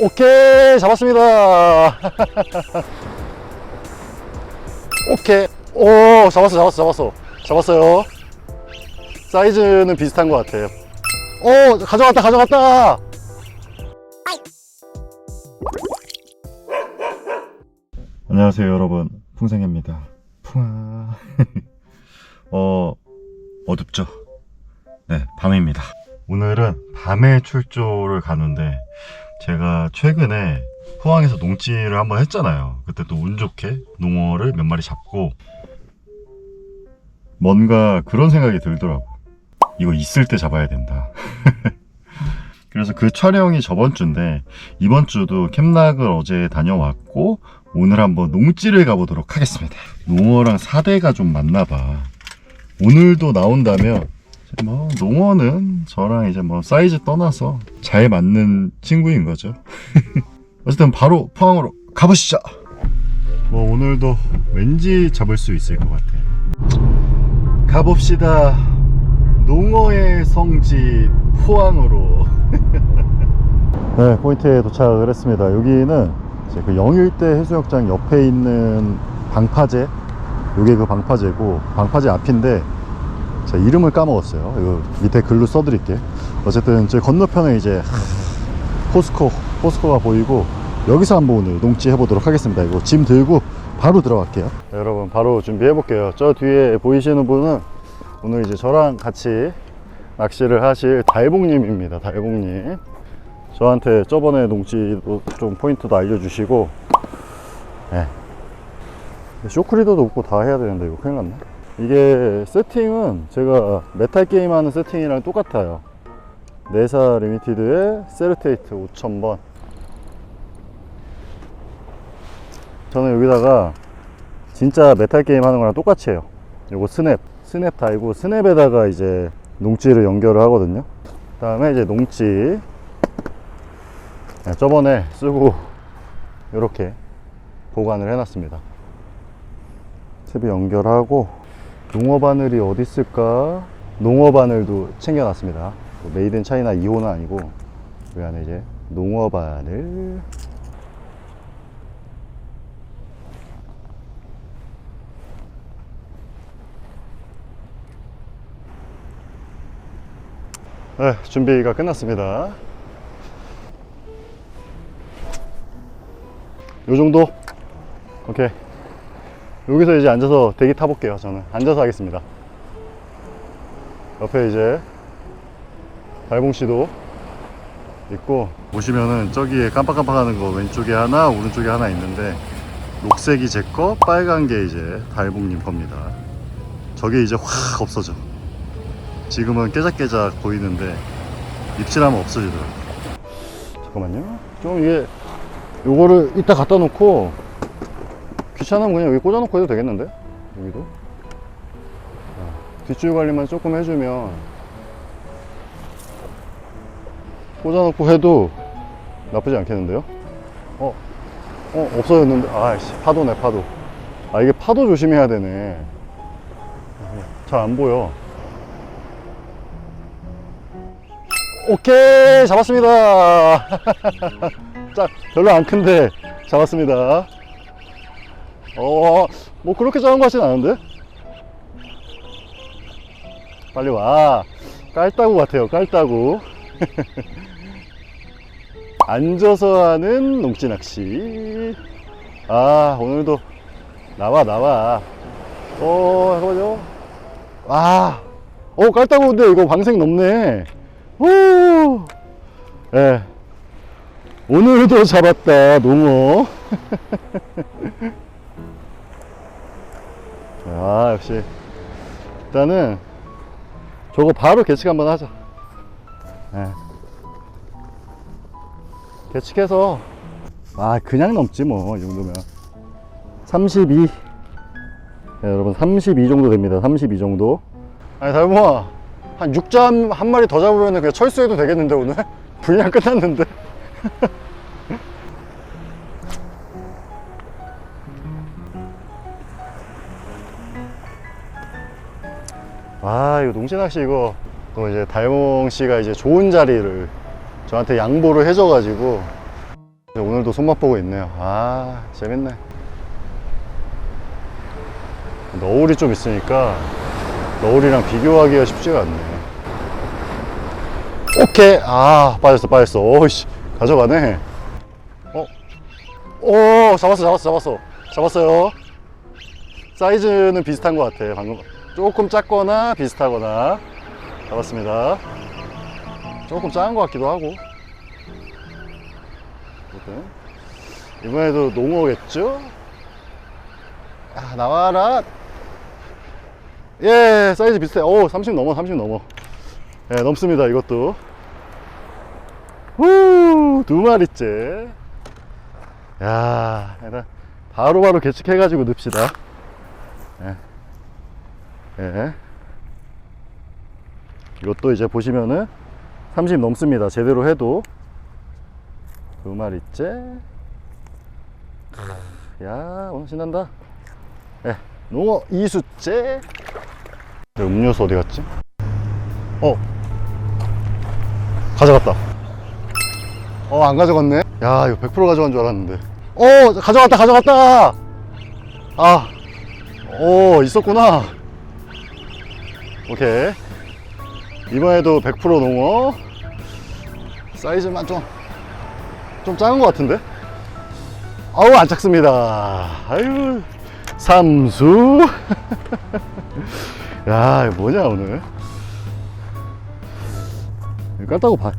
오케이 잡았습니다. 오케이. 오 잡았어 잡았어 잡았어. 잡았어요. 사이즈는 비슷한 것 같아요. 오 가져갔다 가져갔다. 안녕하세요 여러분. 풍생입니다. 풍아. 어 어둡죠? 네 밤입니다. 오늘은 밤에 출조를 가는데 제가 최근에 포항에서 농지를 한번 했잖아요 그때 또 운 좋게 농어를 몇 마리 잡고 뭔가 그런 생각이 들더라고 이거 있을 때 잡아야 된다 그래서 그 촬영이 저번 주인데 이번 주도 캠락을 어제 다녀왔고 오늘 한번 농지를 가보도록 하겠습니다. 농어랑 사대가 좀 맞나 봐. 오늘도 나온다면 뭐 농어는 저랑 이제 뭐 사이즈 떠나서 잘 맞는 친구인 거죠. 어쨌든 바로 포항으로 가보시죠. 뭐 오늘도 왠지 잡을 수 있을 것 같아. 가봅시다. 농어의 성지 포항으로. 네, 포인트에 도착을 했습니다. 여기는 그 영일대 해수욕장 옆에 있는 방파제, 요게 그 방파제고, 방파제 앞인데, 제가 이름을 까먹었어요. 이거 밑에 글로 써드릴게. 어쨌든 저 건너편에 이제 포스코, 포스코가 보이고, 여기서 한번 오늘 농지 해보도록 하겠습니다. 이거 짐 들고 바로 들어갈게요. 여러분, 바로 준비해 볼게요. 저 뒤에 보이시는 분은 오늘 이제 저랑 같이 낚시를 하실 달봉님입니다. 달봉님. 저한테 저번에 농지도 좀 포인트도 알려주시고, 예. 쇼크리더도 없고 다 해야 되는데 이거 큰일 났네. 이게 세팅은 제가 메탈 게임 하는 세팅이랑 똑같아요. 네사 리미티드의 세르테이트 5000번. 저는 여기다가 진짜 메탈 게임 하는 거랑 똑같이 해요. 요거 스냅, 스냅 달고 스냅에다가 이제 농지를 연결을 하거든요. 그 다음에 이제 농지 네, 저번에 쓰고 이렇게 보관을 해놨습니다. 탭이 연결하고 농어 바늘이 어디 있을까? 농어 바늘도 챙겨놨습니다. 뭐 메이드 인 차이나 2호는 아니고 여기 안에 이제 농어 바늘 네, 준비가 끝났습니다. 요 정도? 오케이. 여기서 이제 앉아서 대기 타볼게요, 저는. 앉아서 하겠습니다. 옆에 이제 달봉 씨도 있고, 보시면은 저기에 깜빡깜빡 하는 거 왼쪽에 하나, 오른쪽에 하나 있는데, 녹색이 제 거, 빨간 게 이제 달봉님 겁니다. 저게 이제 확 없어져. 지금은 깨작깨작 보이는데, 입질하면 없어지더라고요. 잠깐만요. 좀 이게 요거를 이따 갖다 놓고 귀찮으면 그냥 여기 꽂아놓고 해도 되겠는데? 여기도 자, 뒷줄 관리만 조금 해주면 꽂아놓고 해도 나쁘지 않겠는데요? 어? 어? 없어졌는데? 아이씨 파도네 파도 아 이게 파도 조심해야 되네 잘 안 보여 오케이 잡았습니다 짜, 별로 안 큰데 잡았습니다. 어, 뭐 그렇게 작은 것 같진 않은데? 빨리 와. 깔따구 같아요, 깔따구. 앉아서 하는 농지 낚시. 아, 오늘도 나와, 나와. 어, 잠깐만요. 아, 어, 깔따구인데 이거 방생 높네. 오, 예. 오늘도 잡았다 농어 아 역시. 일단은 저거 바로 계측 한번 하자. 예. 계측해서. 아 그냥 넘지 뭐 이 정도면. 32 네, 여러분 32 정도 됩니다. 32 정도. 아니 달봉아. 한 6점 한 마리 더 잡으면 그냥 철수해도 되겠는데 오늘? 분량 끝났는데 아 이거 농지낚시 이거 또 이제 달몽 씨가 이제 좋은 자리를 저한테 양보를 해줘 가지고 오늘도 손맛 보고 있네요. 아, 재밌네. 너울이 좀 있으니까 너울이랑 비교하기가 쉽지가 않네. 오케이. 아, 빠졌어, 빠졌어. 오이씨, 가져가네. 어, 오, 잡았어, 잡았어, 잡았어. 잡았어요. 사이즈는 비슷한 것 같아. 방금 조금 작거나 비슷하거나 잡았습니다. 조금 작은 것 같기도 하고. 이번에도 농어겠죠? 아, 나와라. 예, 사이즈 비슷해. 오, 30 넘어, 30 넘어. 예, 넘습니다, 이것도. 후, 두 마리째. 야, 일단 바로바로 개측해가지고 넣읍시다. 예. 예. 이것도 이제 보시면은 30 넘습니다. 제대로 해도. 두 마리째. 야, 오늘 신난다. 예. 농어 이수째. 내 음료수 어디 갔지? 어. 가져갔다. 어, 안 가져갔네. 야, 이거 100% 가져간 줄 알았는데. 어, 가져갔다, 가져갔다! 아, 오, 있었구나. 오케이. 이번에도 100% 농어. 사이즈만 좀, 좀 작은 것 같은데? 아우, 안 작습니다. 아유, 삼수. 야, 뭐냐, 오늘. 깔따고 봐,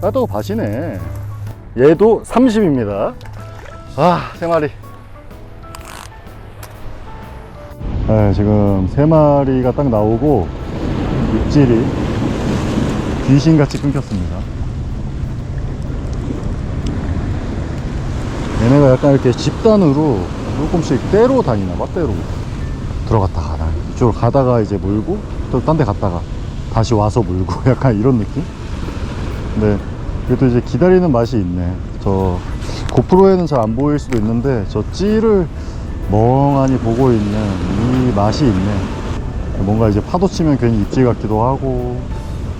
깔따고 봐시네. 얘도 30입니다. 아, 세 마리. 네, 지금 세 마리가 딱 나오고 입질이 귀신같이 끊겼습니다. 얘네가 약간 이렇게 집단으로 조금씩 때로 다니나 봐, 때로. 들어갔다가, 나 이쪽으로 가다가 이제 물고, 또 딴 데 갔다가 다시 와서 물고, 약간 이런 느낌? 근데 그래도 이제 기다리는 맛이 있네. 저 고프로에는 잘 안 보일 수도 있는데 저 찌를 멍하니 보고 있는 이 맛이 있네. 뭔가 이제 파도 치면 괜히 입질 같기도 하고,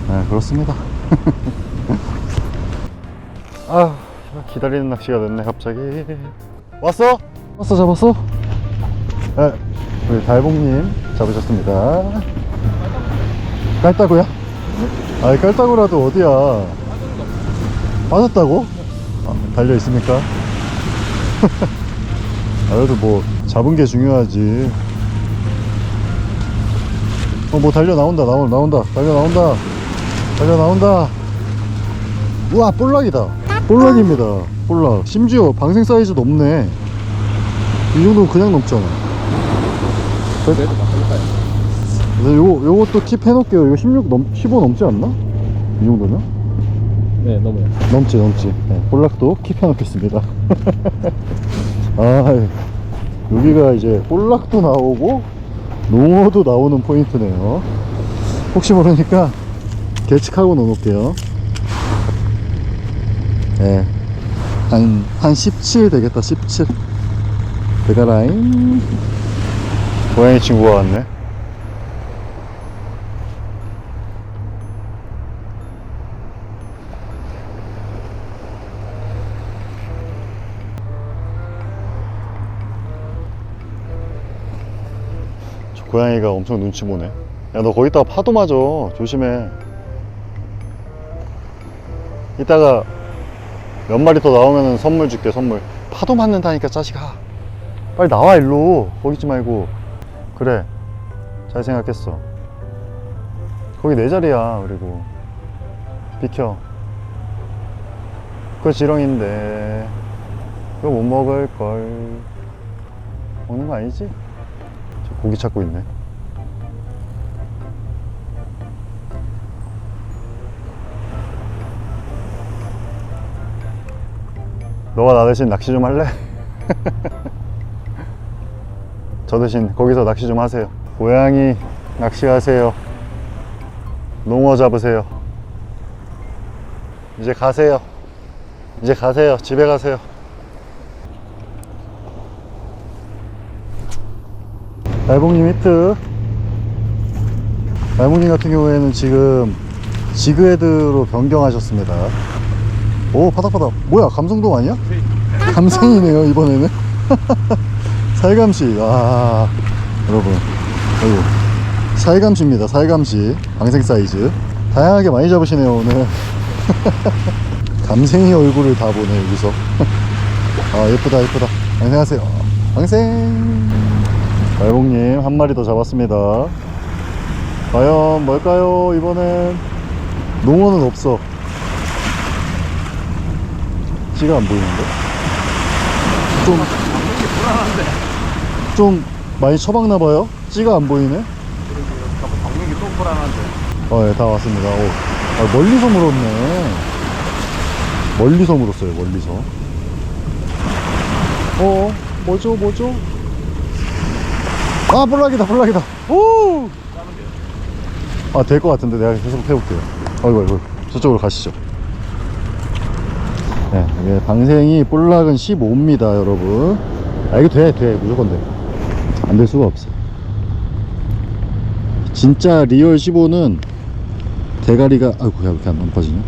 네, 그렇습니다. 아, 기다리는 낚시가 됐네, 갑자기. 왔어? 왔어, 잡았어? 네, 우리 달봉님 잡으셨습니다. 깔따구야? 아이, 깔따구라도 어디야? 빠졌다고? 아, 달려 있습니까? 아, 그래도 뭐 잡은 게 중요하지. 어, 뭐 달려 나온다, 나온다, 나온다, 달려 나온다, 달려 나온다. 우와, 볼락이다. 볼락입니다. 볼락. 심지어 방생 사이즈도 없네. 이 정도면 그냥 넘잖아. 그래도? 그래서 요거, 요것도 킵 해놓을게요. 이거 16 넘, 15 넘지 않나? 이 정도면? 네, 넘어요. 넘지 넘지 네, 볼락도 킵 해 놓겠습니다 아 여기가 이제 볼락도 나오고 농어도 나오는 포인트네요. 혹시 모르니까 계측하고 놓을게요. 네, 한, 한 17 되겠다 17 대가라인. 고양이 친구가 왔네 고양이가 엄청 눈치 보네. 야, 너 거기다가 파도 맞아. 조심해. 이따가 몇 마리 더 나오면 선물 줄게, 선물. 파도 맞는다니까, 자식아. 빨리 나와, 일로. 거기 있지 말고. 그래. 잘 생각했어. 거기 내 자리야, 그리고. 비켜. 그거 지렁인데. 그거 못 먹을걸. 먹는 거 아니지? 저 고기 찾고 있네. 너가 나 대신 낚시 좀 할래? 저 대신 거기서 낚시 좀 하세요. 고양이 낚시하세요. 농어 잡으세요. 이제 가세요. 이제 가세요. 집에 가세요. 날봉님 히트. 날봉님 같은 경우에는 지금 지그헤드로 변경하셨습니다. 오 바닥바닥. 뭐야 감성동 아니야? 감성이네요 이번에는. 살감시. 아 여러분. 아이고. 살감시입니다 살감시. 방생 사이즈. 다양하게 많이 잡으시네요 오늘. 감생이 얼굴을 다 보네 여기서. 아 예쁘다 예쁘다. 안녕하세요. 방생 말봉님 한 마리 더 잡았습니다 과연 뭘까요 이번엔 농어는 없어 찌가 안 보이는데 좀 좀 많이 처박나봐요 찌가 안 보이네 자꾸 박는 게또 불안한데. 어, 예, 다 왔습니다. 오, 아, 멀리서 물었네. 멀리서 물었어요, 멀리서. 어, 뭐죠, 뭐죠? 아, 볼락이다, 볼락이다. 오! 아, 될 것 같은데 내가 계속 해볼게요. 어이구, 어이구. 저쪽으로 가시죠. 네, 이게 방생이 볼락은 15입니다, 여러분. 아, 이거 돼, 돼. 무조건 돼. 안 될 수가 없어. 진짜 리얼 15는 대가리가 아이고 야 이렇게 안, 안 빠지냐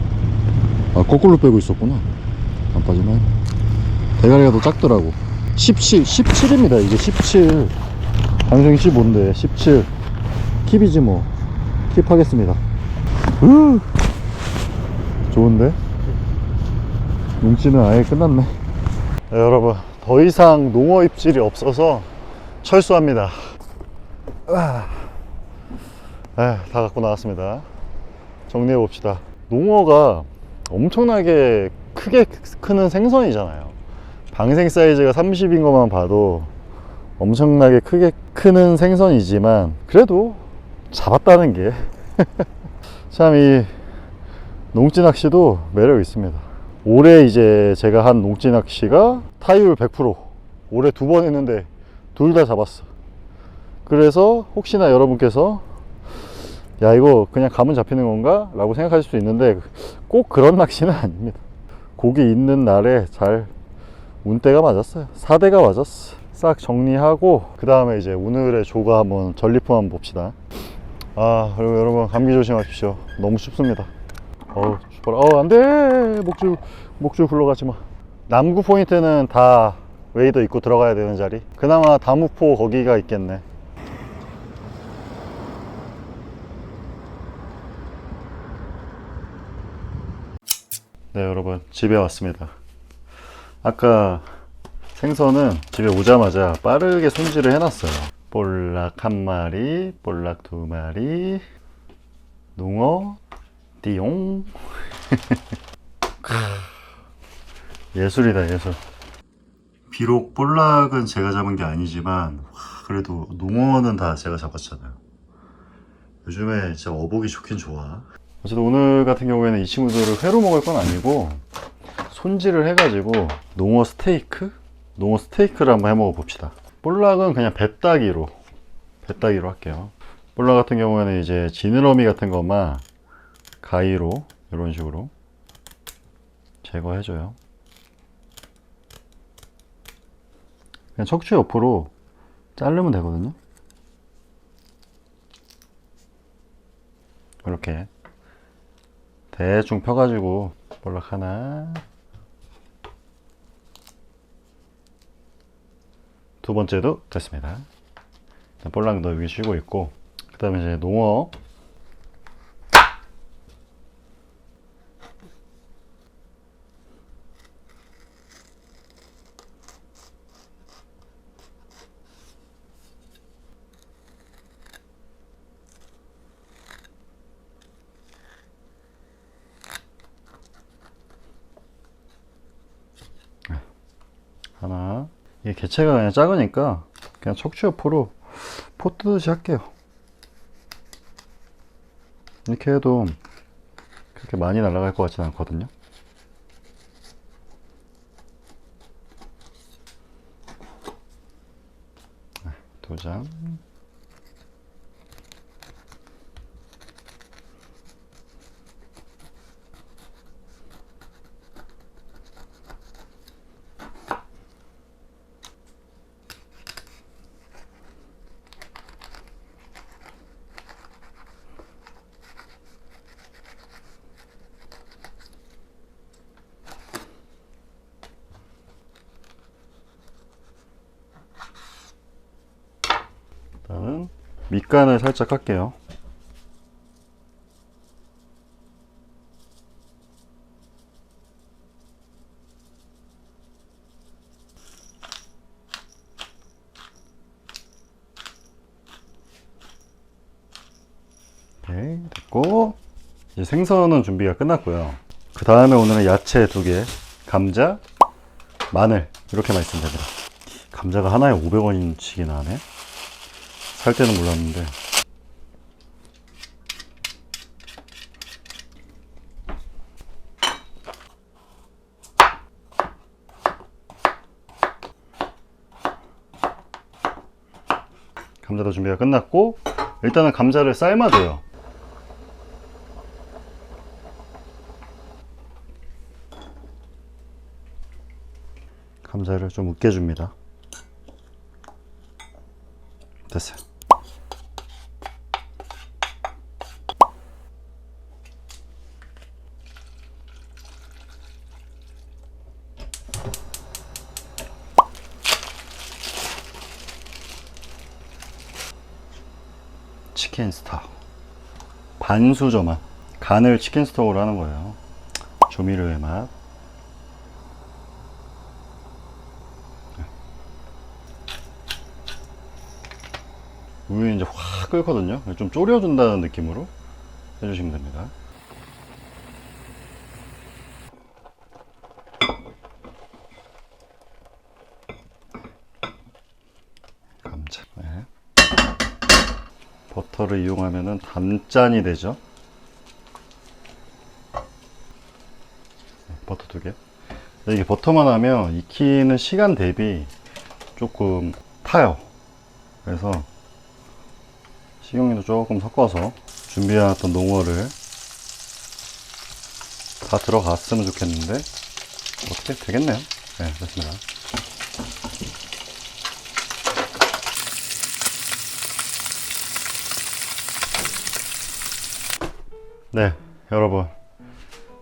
아 거꾸로 빼고 있었구나 안 빠지네 대가리가 더 작더라고 17 17입니다 이게 17 방송이 15인데 17 킵이지 뭐 킵하겠습니다 으 좋은데 농지는 아예 끝났네 네, 여러분 더 이상 농어 입질이 없어서 철수합니다 아. 에, 다 갖고 나왔습니다. 정리해 봅시다. 농어가 엄청나게 크게 크는 생선이잖아요. 방생 사이즈가 30인 것만 봐도 엄청나게 크게 크는 생선이지만 그래도 잡았다는 게 참 이 농지 낚시도 매력 있습니다. 올해 이제 제가 한 농지 낚시가 타율 100% 올해 두 번 했는데 둘 다 잡았어. 그래서 혹시나 여러분께서 야 이거 그냥 가면 잡히는 건가? 라고 생각하실 수 있는데 꼭 그런 낚시는 아닙니다 고기 있는 날에 잘 운대가 맞았어요 사대가 맞았어 싹 정리하고 그 다음에 이제 오늘의 조가 한번 전리품 한번 봅시다. 아 그리고 여러분 감기 조심하십시오. 너무 춥습니다. 어우 춥어라. 어 안돼! 목줄 목줄 굴러가지 마. 남구 포인트는 다 웨이더 입고 들어가야 되는 자리. 그나마 다무포 거기가 있겠네. 네 여러분. 집에 왔습니다. 아까 생선은 집에 오자마자 빠르게 손질을 해놨어요. 볼락 한 마리 볼락 두 마리 농어 띠용. 예술이다 예술. 비록 볼락은 제가 잡은 게 아니지만 와, 그래도 농어는 다 제가 잡았잖아요. 요즘에 진짜 어복이 좋긴 좋아. 어쨌든 오늘 같은 경우에는 이 친구들을 회로 먹을 건 아니고 손질을 해가지고 농어 스테이크? 농어 스테이크를 한번 해 먹어 봅시다. 볼락은 그냥 뱃다기로 뱃다기로 할게요. 볼락 같은 경우에는 이제 지느러미 같은 것만 가위로 이런 식으로 제거해줘요. 그냥 척추 옆으로 자르면 되거든요. 이렇게 대충 펴가지고 볼락 하나 두 번째도 됐습니다. 자, 볼락도 여기 쉬고 있고 그 다음에 이제 농어 하나 이게 개체가 그냥 작으니까 그냥 척추 옆으로 포 뜨듯이 할게요. 이렇게 해도 그렇게 많이 날아갈 것 같진 않거든요 밑간을 살짝 할게요. 오케이, 됐고 이제 생선은 준비가 끝났고요. 그 다음에 오늘은 야채 두 개, 감자, 마늘 이렇게만 있으면 됩니다. 감자가 하나에 500원인치긴 하네. 살 때는 몰랐는데. 감자도 준비가 끝났고 일단은 감자를 삶아 줘요. 감자를 좀 으깨줍니다. 됐어요. 치킨 스톡 반수 저만 간을 치킨 스톡으로 하는 거예요. 조미료의 맛. 우유 이제 확 끓거든요. 좀 졸여준다는 느낌으로 해주시면 됩니다. 감자. 네. 버터를 이용하면 단짠이 되죠. 네, 버터 두 개. 근데 이게 버터만 하면 익히는 시간 대비 조금 타요. 그래서 식용유도 조금 섞어서 준비해놨던 농어를 다 들어갔으면 좋겠는데 어떻게 되겠네요. 네, 됐습니다. 네, 여러분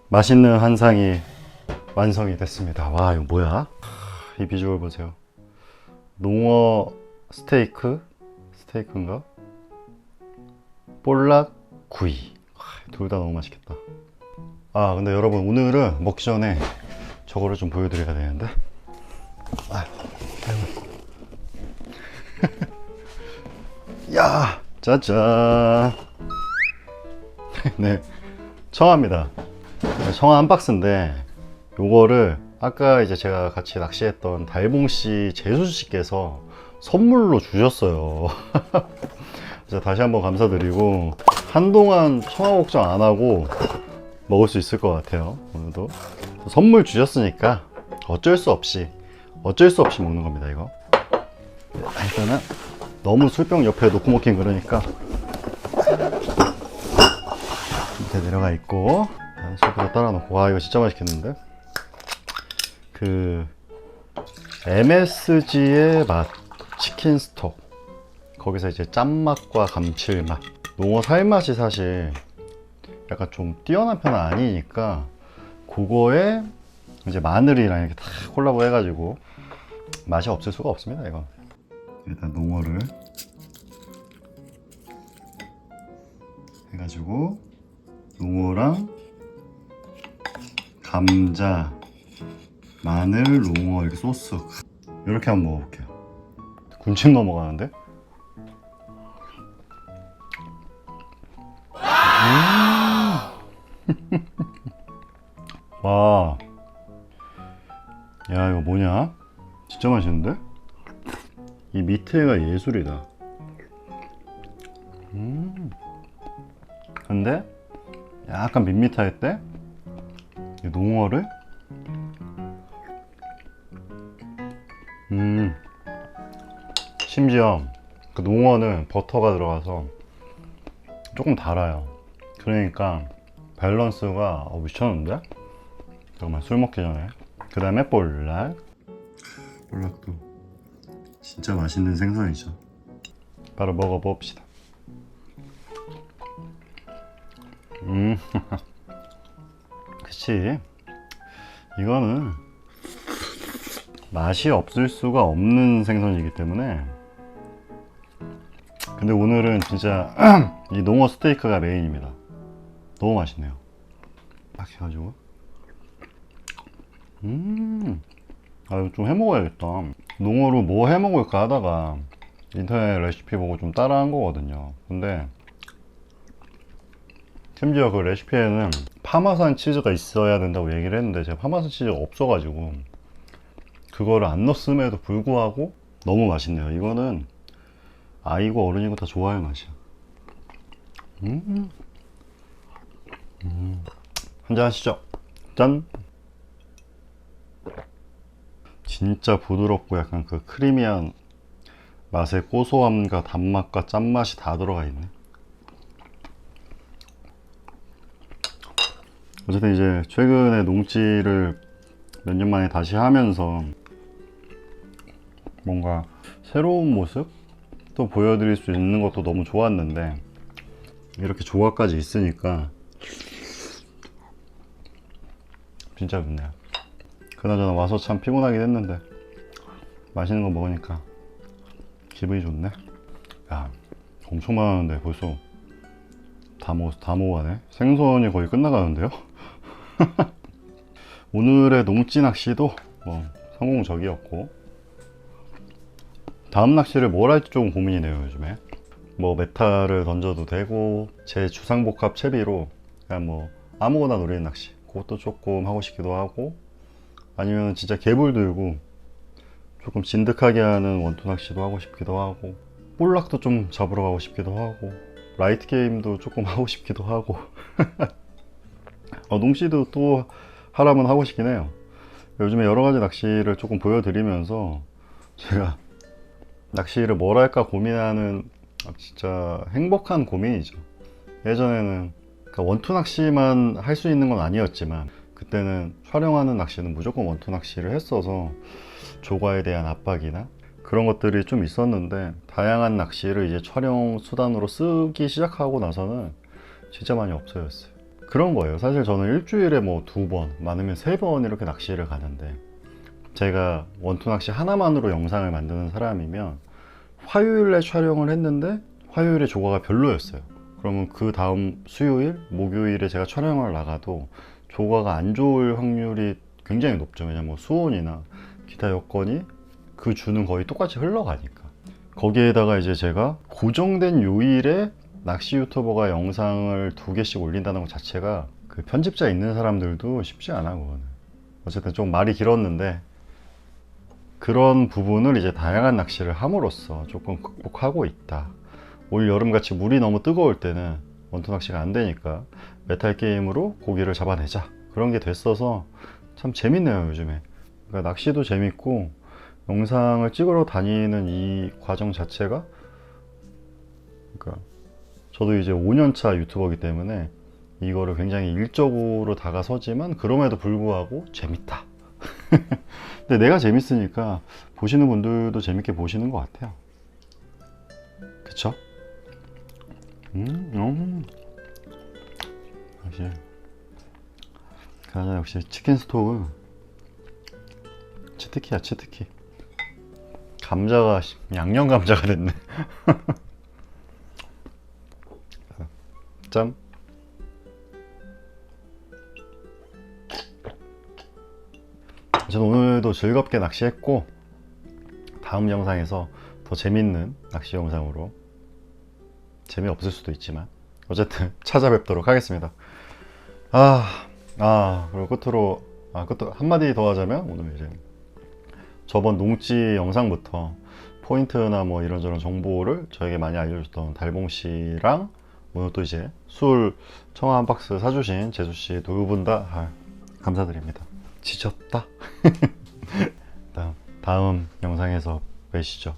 맛있는 한상이 완성이 됐습니다. 와, 이거 뭐야? 이 비주얼 보세요. 농어 스테이크 스테이크인가? 볼락 구이 둘 다 너무 맛있겠다 아 근데 여러분 오늘은 먹기 전에 저거를 좀 보여드려야 되는데 아, 야 짜잔 네. 청합니다. 청아 한 박스인데 요거를 아까 이제 제가 같이 낚시했던 달봉 씨 재수 씨께서 선물로 주셨어요. 그래서 다시 한번 감사드리고 한동안 청아 걱정 안 하고 먹을 수 있을 것 같아요 오늘도. 선물 주셨으니까 어쩔 수 없이 어쩔 수 없이 먹는 겁니다 이거. 일단은 너무 술병 옆에 놓고 먹긴 그러니까 밑에 내려가 있고 술병 따라 놓고. 와 이거 진짜 맛있겠는데? 그 MSG의 맛 치킨 스톡. 거기서 이제 짠맛과 감칠맛. 농어 살맛이 사실 약간 좀 뛰어난 편은 아니니까 그거에 이제 마늘이랑 이렇게 다 콜라보 해가지고 맛이 없을 수가 없습니다 이거 일단 농어를 해가지고 농어랑 감자 마늘 농어 이렇게 소스 이렇게 한번 먹어볼게요 군침 넘어가는데 와. 야, 이거 뭐냐? 진짜 맛있는데? 이 밑에가 예술이다. 음. 근데 약간 밋밋할 때, 이 농어를, 음. 심지어 그 농어는 버터가 들어가서 조금 달아요. 그러니까 밸런스가 어, 미쳤는데? 잠깐만 술 먹기 전에 그 다음에 볼락 볼락도 진짜 맛있는 생선이죠 바로 먹어봅시다 음 그치 이거는 맛이 없을 수가 없는 생선이기 때문에 근데 오늘은 진짜 이 농어 스테이크가 메인입니다. 너무 맛있네요. 딱 해가지고. 음. 아, 이거 좀 해먹어야겠다. 농어로 뭐 해먹을까 하다가 인터넷 레시피 보고 좀 따라한 거거든요. 근데 심지어 그 레시피에는 파마산 치즈가 있어야 된다고 얘기를 했는데 제가 파마산 치즈가 없어가지고 그거를 안 넣었음에도 불구하고 너무 맛있네요. 이거는 아이고 어른이고 다 좋아할 맛이야. 음. 음. 한잔 하시죠. 짠. 진짜 부드럽고 약간 그 크리미한 맛의 고소함과 단맛과 짠맛이 다 들어가 있네. 어쨌든 이제 최근에 농지를 몇 년 만에 다시 하면서 뭔가 새로운 모습 또 보여드릴 수 있는 것도 너무 좋았는데 이렇게 조화까지 있으니까 진짜 좋네요. 그나저나 와서 참 피곤하긴 했는데 맛있는 거 먹으니까 기분이 좋네. 야, 엄청 많은데 벌써 다 먹, 다 먹어가네. 생선이 거의 끝나가는데요? 오늘의 농지 낚시도 뭐 성공적이었고 다음 낚시를 뭘 할지 좀 고민이네요 요즘에. 뭐 메타를 던져도 되고 제 주상복합 채비로 그냥 뭐 아무거나 노리는 낚시. 그것도 조금 하고 싶기도 하고 아니면 진짜 개불 들고 조금 진득하게 하는 원투 낚시도 하고 싶기도 하고 볼락도 좀 잡으러 가고 싶기도 하고 라이트 게임도 조금 하고 싶기도 하고 어, 농시도 또 하라면 하고 싶긴 해요 요즘에 여러 가지 낚시를 조금 보여드리면서 제가 낚시를 뭘 할까 고민하는 아, 진짜 행복한 고민이죠 예전에는 그러니까 원투 낚시만 할 수 있는 건 아니었지만 그때는 촬영하는 낚시는 무조건 원투 낚시를 했어서 조과에 대한 압박이나 그런 것들이 좀 있었는데 다양한 낚시를 이제 촬영 수단으로 쓰기 시작하고 나서는 진짜 많이 없어졌어요. 그런 거예요. 사실 저는 일주일에 뭐 두 번, 많으면 세 번 이렇게 낚시를 가는데 제가 원투 낚시 하나만으로 영상을 만드는 사람이면 화요일에 촬영을 했는데 화요일에 조과가 별로였어요. 그러면 그 다음 수요일, 목요일에 제가 촬영을 나가도 조과가 안 좋을 확률이 굉장히 높죠. 왜냐면 뭐 수온이나 기타 여건이 그 주는 거의 똑같이 흘러가니까. 거기에다가 이제 제가 고정된 요일에 낚시 유튜버가 영상을 두 개씩 올린다는 것 자체가 그 편집자 있는 사람들도 쉽지 않아, 그거는. 어쨌든 좀 말이 길었는데 그런 부분을 이제 다양한 낚시를 함으로써 조금 극복하고 있다. 올 여름같이 물이 너무 뜨거울 때는 원투 낚시가 안 되니까 메탈 게임으로 고기를 잡아내자. 그런 게 됐어서 참 재밌네요, 요즘에. 그러니까 낚시도 재밌고 영상을 찍으러 다니는 이 과정 자체가 그러니까 저도 이제 5년차 유튜버이기 때문에 이거를 굉장히 일적으로 다가서지만 그럼에도 불구하고 재밌다. 근데 내가 재밌으니까 보시는 분들도 재밌게 보시는 것 같아요. 그쵸? 음, 음. 역시. 가자, 역시 치킨 스톡은 치트키야, 치트키. 감자가 씨, 양념 감자가 됐네. 짠. 저는 오늘도 즐겁게 낚시했고 다음 영상에서 더 재밌는 낚시 영상으로 재미없을 수도 있지만 어쨌든 찾아뵙도록 하겠습니다. 아, 아 그리고 끝으로 아 끝으로 한마디 더 하자면 오늘 이제 저번 농지 영상부터 포인트나 뭐 이런저런 정보를 저에게 많이 알려줬던 달봉 씨랑 오늘 또 이제 술 청아 한 박스 사주신 재수씨 두 분 다 아, 감사드립니다. 지쳤다. 다음, 다음 영상에서 뵈시죠.